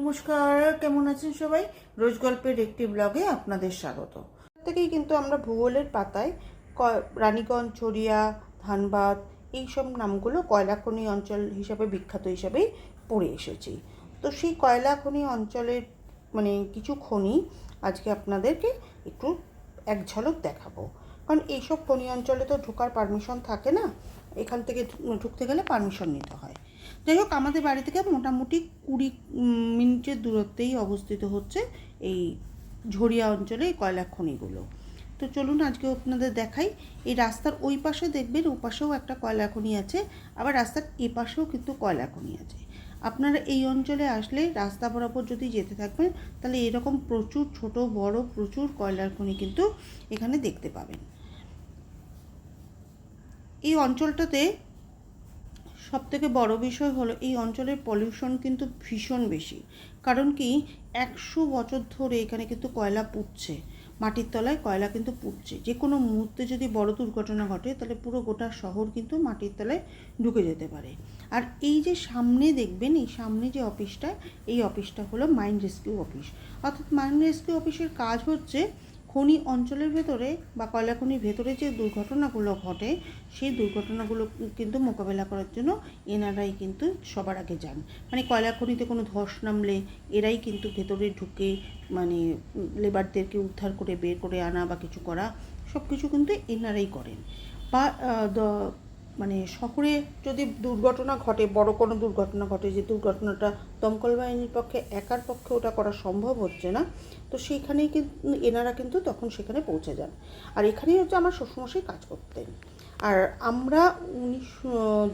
নমস্কার, কেমন আছেন সবাই? রোজ গল্পের একটি ব্লগে আপনাদের স্বাগত। থেকেই কিন্তু আমরা ভূগোলের পাতায় রানীগঞ্জ ছড়িয়া ধানবাদ এইসব নামগুলো কয়লা খনি অঞ্চল হিসাবে, বিখ্যাত হিসাবেই পড়ে এসেছি। তো সেই কয়লা খনি অঞ্চলের মানে কিছু খনি আজকে আপনাদেরকে একটু এক ঝলক দেখাবো। কারণ এইসব খনি অঞ্চলে তো ঢোকার পারমিশন থাকে না, এখান থেকে ঢুকতে গেলে পারমিশন নিতে হয়। যাই হোক, আমাদের বাড়ি থেকে মোটামুটি কুড়ি মিনিটের দূরত্বেই অবস্থিত হচ্ছে এই ঝরিয়া অঞ্চলে এই কয়লা খনিগুলো। তো চলুন আজকে আপনাদের দেখাই। এই রাস্তার ওই পাশে দেখবেন, ও পাশেও একটা কয়লা খনি আছে, আবার রাস্তার এ পাশেও কিন্তু কয়লা খনি আছে। আপনারা এই অঞ্চলে আসলে রাস্তা বরাবর যদি যেতে থাকবেন, তাহলে এরকম প্রচুর ছোট, বড়, প্রচুর কয়লার খনি কিন্তু এখানে দেখতে পাবেন। এই অঞ্চলটাতে সব থেকে বড় বিষয় হলো এই অঞ্চলের পলিউশন কিন্তু ভীষণ বেশি। কারণ কি, একশো বছর ধরে এখানে কিন্তু কয়লা পুড়ছে মাটির তলায় কয়লা কিন্তু পুড়ছে যে কোনো মুহূর্তে যদি বড় দুর্ঘটনা ঘটে, তাহলে পুরো গোটা শহর কিন্তু মাটির তলায় ঢুকে যেতে পারে। আর এই যে সামনে দেখবেন, এই সামনে যে অফিসটা এই অফিসটা হলো মাইন্ড রেস্কিউ অফিস অর্থাৎ মাইন্ড রেস্কিউ অফিসের কাজ হচ্ছে খনি অঞ্চলের ভেতরে বা কয়লা খনির ভেতরে যে দুর্ঘটনাগুলো ঘটে, সেই দুর্ঘটনাগুলো কিন্তু মোকাবেলা করার জন্য এনারাই কিন্তু সবার আগে যান। মানে কয়লা খনিতে কোনো ধস নামলে এরাই কিন্তু ভেতরে ঢুকে মানে লেবারদেরকে উদ্ধার করে, বের করে আনা বা কিছু করা সব কিছু কিন্তু এনারাই করেন। বা মানে শহরে যদি দুর্ঘটনা ঘটে, বড় কোনো দুর্ঘটনা ঘটে, যে দুর্ঘটনাটা দমকল বাহিনীর পক্ষে, একার পক্ষে ওটা করা সম্ভব হচ্ছে না, তো সেইখানেই কিন্তু এনারা কিন্তু তখন সেখানে পৌঁছে যান। আর এখানেই হচ্ছে আমার শ্বশুরমশাই কাজ করতেন। আর আমরা উনিশ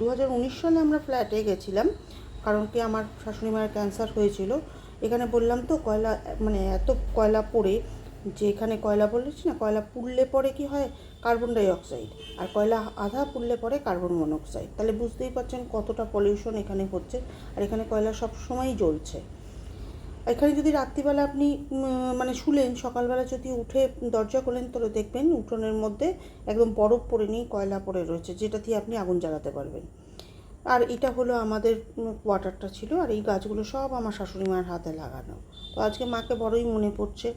দু সালে আমরা ফ্ল্যাটে গেছিলাম, কারণ কি আমার শাশুড়ি মায়ের ক্যান্সার হয়েছিল। এখানে বললাম তো কয়লা মানে এত কয়লা পড়ে যে এখানে কয়লা বলেছি না, কয়লা পুড়লে পরে কি হয়? কার্বন ডাই অক্সাইড আর কয়লা আধা পুড়লে পরে কার্বন মনোক্সাইড তাহলে বুঝতেই পারছেন কতটা পলিউশন এখানে হচ্ছে আর এখানে কয়লা সব সময়ই জ্বলছে। এখানে যদি রাত্রিবেলা আপনি মানে শুলেন, সকালবেলা যদি উঠে দরজা খোলেন, তাহলে দেখবেন উঠোনের মধ্যে একদম বরফ পড়ে নিয়ে কয়লা পড়ে রয়েছে, যেটা দিয়ে আপনি আগুন জ্বালাতে পারবেন। আর এটা হলো আমাদের কোয়ার্টারটা ছিল আর এই গাছগুলো সব আমার শাশুড়ি মায়ের হাতে লাগানো। তো আজকে মাকে বড়ই মনে পড়ছে।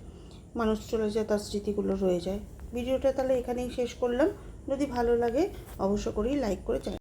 মানুষ চলে যায়, তার স্মৃতিগুলো রয়ে যায়। ভিডিওটা তাহলে এখানেই শেষ করলাম। যদি ভালো লাগে, অবশ্য করেই লাইক করে চ্যানেল